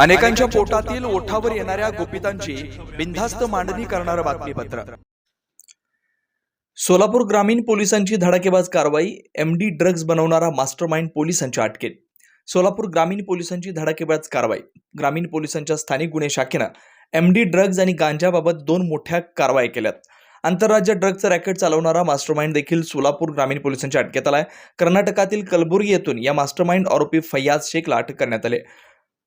अनेकांच्या पोटातील ओठावर येणाऱ्या गोपितांची बिनधास्त मांडणी करणारं बातमीपत्र. सोलापूर ग्रामीण पोलिसांची धडाकेबाज कारवाई एम डी ड्रग्ज बनवणारा मास्टरमाइंड पोलिसांच्या अटकेत. सोलापूर ग्रामीण पोलिसांची धडाकेबाज कारवाई. ग्रामीण पोलिसांच्या स्थानिक गुन्हे शाखेनं एम डी ड्रग्ज आणि गांजाबाबत दोन मोठ्या कारवाई केल्यात. आंतरराज्य ड्रग्जचं रॅकेट चालवणारा मास्टरमाइंड देखील सोलापूर ग्रामीण पोलिसांच्या अटकेत आलाय. कर्नाटकातील कलबुर्गी येथून या मास्टरमाइंड आरोपी फैयाज शेखला अटक करण्यात आले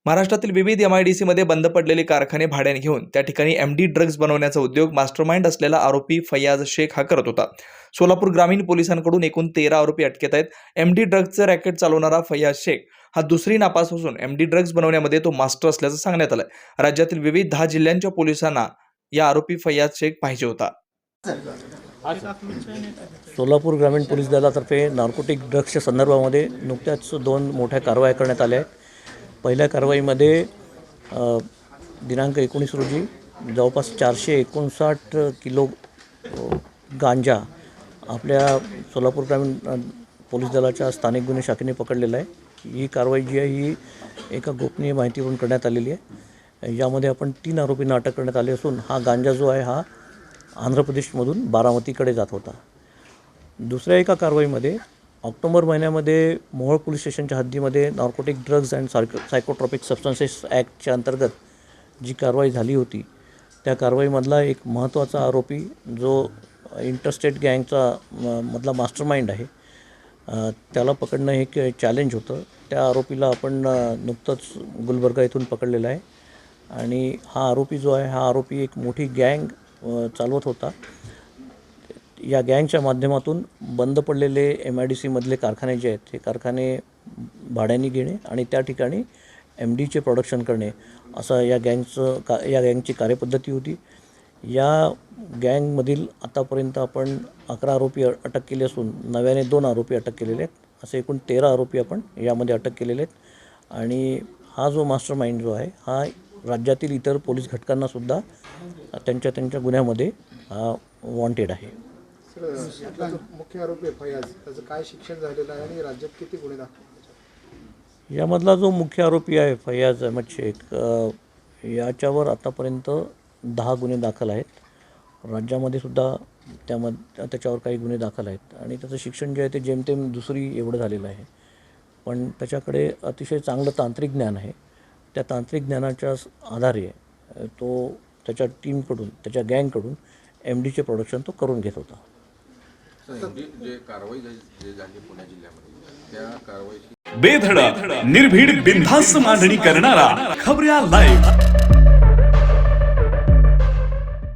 महाराष्ट्रातील विविध एम आय डी सीमध्ये बंद पडलेले कारखाने भाड्याने घेऊन त्या ठिकाणी एम डी ड्रग्ज बनवण्याचा उद्योग मास्टरमाइंड असलेला आरोपी फैयाज शेख हा करत होता. सोलापूर ग्रामीण पोलिसांकडून एकूण तेरा आरोपी अटकेत आहेत. एम डी ड्रग्जचं रॅकेट चालवणारा फैयाज शेख हा दुसरी नापास असून एम डी ड्रग्ज बनवण्यामध्ये तो मास्टर असल्याचं सांगण्यात आलंय. राज्यातील विविध दहा जिल्ह्यांच्या पोलिसांना या आरोपी फैयाज शेख पाहिजे होता. सोलापूर ग्रामीण पोलीस दलातर्फे नार्कोटिक ड्रग्सच्या संदर्भामध्ये नुकत्याच दोन मोठ्या कारवाया करण्यात आल्या आहेत. पहिल्या कारवाईमध्ये दिनांक एकोणीस रोजी जवळपास चारशे एकोणसाठ किलो गांजा आपल्या सोलापूर ग्रामीण पोलीस दलाच्या स्थानिक गुन्हे शाखेने पकडलेला आहे. ही कारवाई जी आहे ही एका गोपनीय माहितीवरून करण्यात आलेली आहे. यामध्ये आपण तीन आरोपींना अटक करण्यात आली असून हा गांजा जो आहे हा आंध्र प्रदेशमधून बारामतीकडे जात होता. दुसऱ्या एका कारवाईमध्ये ऑक्टोबर महिन्यामध्ये मोहोळ पोलीस स्टेशनच्या हद्दीमध्ये narcotic drugs and psycho psychotropic substances ॲक्टच्या अंतर्गत जी कारवाई झाली होती त्या कारवाईमधला एक महत्त्वाचा आरोपी जो इंटरस्टेट गँगचा म- मधला मास्टर माइंड आहे त्याला पकडणं हे एक चॅलेंज होतं. त्या आरोपीला आपण नुकतंच गुलबर्गा इथून पकडलेलं आहे. आणि हा आरोपी जो आहे हा आरोपी एक मोठी गँग चालवत होता. या गँगच्या माध्यमातून बंद पडलेले एम आय डी सीमधले कारखाने जे आहेत हे कारखाने भाड्याने घेणे आणि त्या ठिकाणी एम डीचे प्रोडक्शन करणे असं या गँगचं का या गँगची कार्यपद्धती होती. या गँगमधील आतापर्यंत आपण अकरा आरोपी अटक केले असून नव्याने दोन आरोपी अटक केलेले आहेत. असे एकूण तेरा आरोपी आपण यामध्ये अटक केलेले आहेत. आणि हा जो मास्टर माइंड जो आहे हा राज्यातील इतर पोलीस घटकांनासुद्धा त्यांच्या त्यांच्या गुन्ह्यामध्ये हा वॉन्टेड आहे. सर जो मुख्य आरोपी आहे फयाज त्याचं काय शिक्षण झालेलं आहे आणि राज्यात किती गुन्हे दाखल यामधला जो मुख्य आरोपी आहे फैयाज अहमद शेख अ, याच्यावर आतापर्यंत दहा गुन्हे दाखल आहेत. राज्यामध्ये सुद्धा त्यामध त्याच्यावर काही गुन्हे दाखल आहेत. आणि त्याचं शिक्षण जे आहे ते जेमतेम दुसरी एवढं झालेलं आहे. पण त्याच्याकडे अतिशय चांगलं तांत्रिक ज्ञान आहे. त्या तांत्रिक ज्ञानाच्या स- आधारे अ, तो त्याच्या टीमकडून त्याच्या गँगकडून एम डीचे प्रोडक्शन तो करून घेत होता. जे कारवाई झाली पुणे जिल्ह्यामध्ये त्या कारवाईची बेधडक निर्भीड बिनधास्त मांडणी करणारा खबऱ्या लाईव्ह